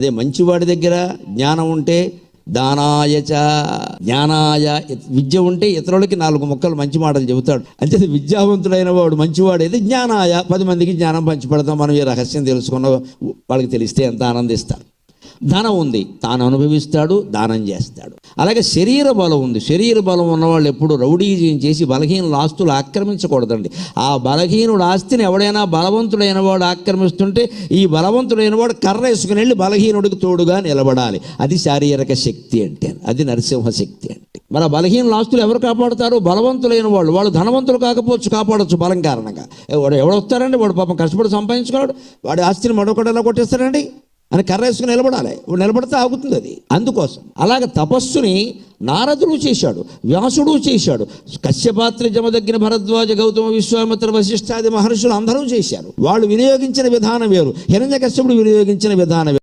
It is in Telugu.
అదే మంచివాడి దగ్గర జ్ఞానం ఉంటే దానాయచ జ్ఞానాయ విద్య ఉంటే ఇతరులకి నాలుగు మొక్కలు మంచి మాటలు చెబుతాడు. అంటే విద్యావంతుడైన వాడు మంచివాడైతే జ్ఞానాయ పది మందికి జ్ఞానం పంచిపెడతాం. మనం ఈ రహస్యం తెలుసుకున్న వాళ్ళకి తెలిస్తే ఎంత ఆనందిస్తారు. ధనం ఉంది. తాను అనుభవిస్తాడు దానం చేస్తాడు. అలాగే శరీర బలం ఉంది. శరీర బలం ఉన్నవాళ్ళు ఎప్పుడు రౌడీజీం చేసి బలహీనుల ఆస్తులు ఆక్రమించకూడదండి. ఆ బలహీనుడు ఆస్తిని ఎవడైనా బలవంతుడైన వాడు ఆక్రమిస్తుంటే ఈ బలవంతుడైన వాడు కర్ర వేసుకుని వెళ్ళి బలహీనుడికి తోడుగా నిలబడాలి. అది శారీరక శక్తి అంటే. అది నరసింహ శక్తి అంటే. మన బలహీనుల ఆస్తులు ఎవరు కాపాడుతారు? బలవంతులైన వాళ్ళు వాళ్ళు ధనవంతులు కాకపోవచ్చు కాపాడొచ్చు బలం కారణంగా. వాడు ఎవడు వస్తారండి వాడు పాపం కష్టపడి సంపాదించుకోడు వాడి ఆస్తిని మరొకటి ఎలా కొట్టేస్తారండి అని కర్ర వేసుకుని నిలబడాలి. వాడు నిలబడితే ఆగుతుంది అది. అందుకోసం. అలాగ తపస్సుని నారదుడు చేశాడు వ్యాసుడు చేశాడు కశ్యపాత్రి జమదగ్గిన భరద్వాజ గౌతమ విశ్వామిత్ర వశిష్ఠాది మహర్షులు అందరూ చేశారు. వాళ్ళు వినియోగించిన విధానం వేరు. హిరణ్య కశ్యపుడు వినియోగించిన విధానం వేరు.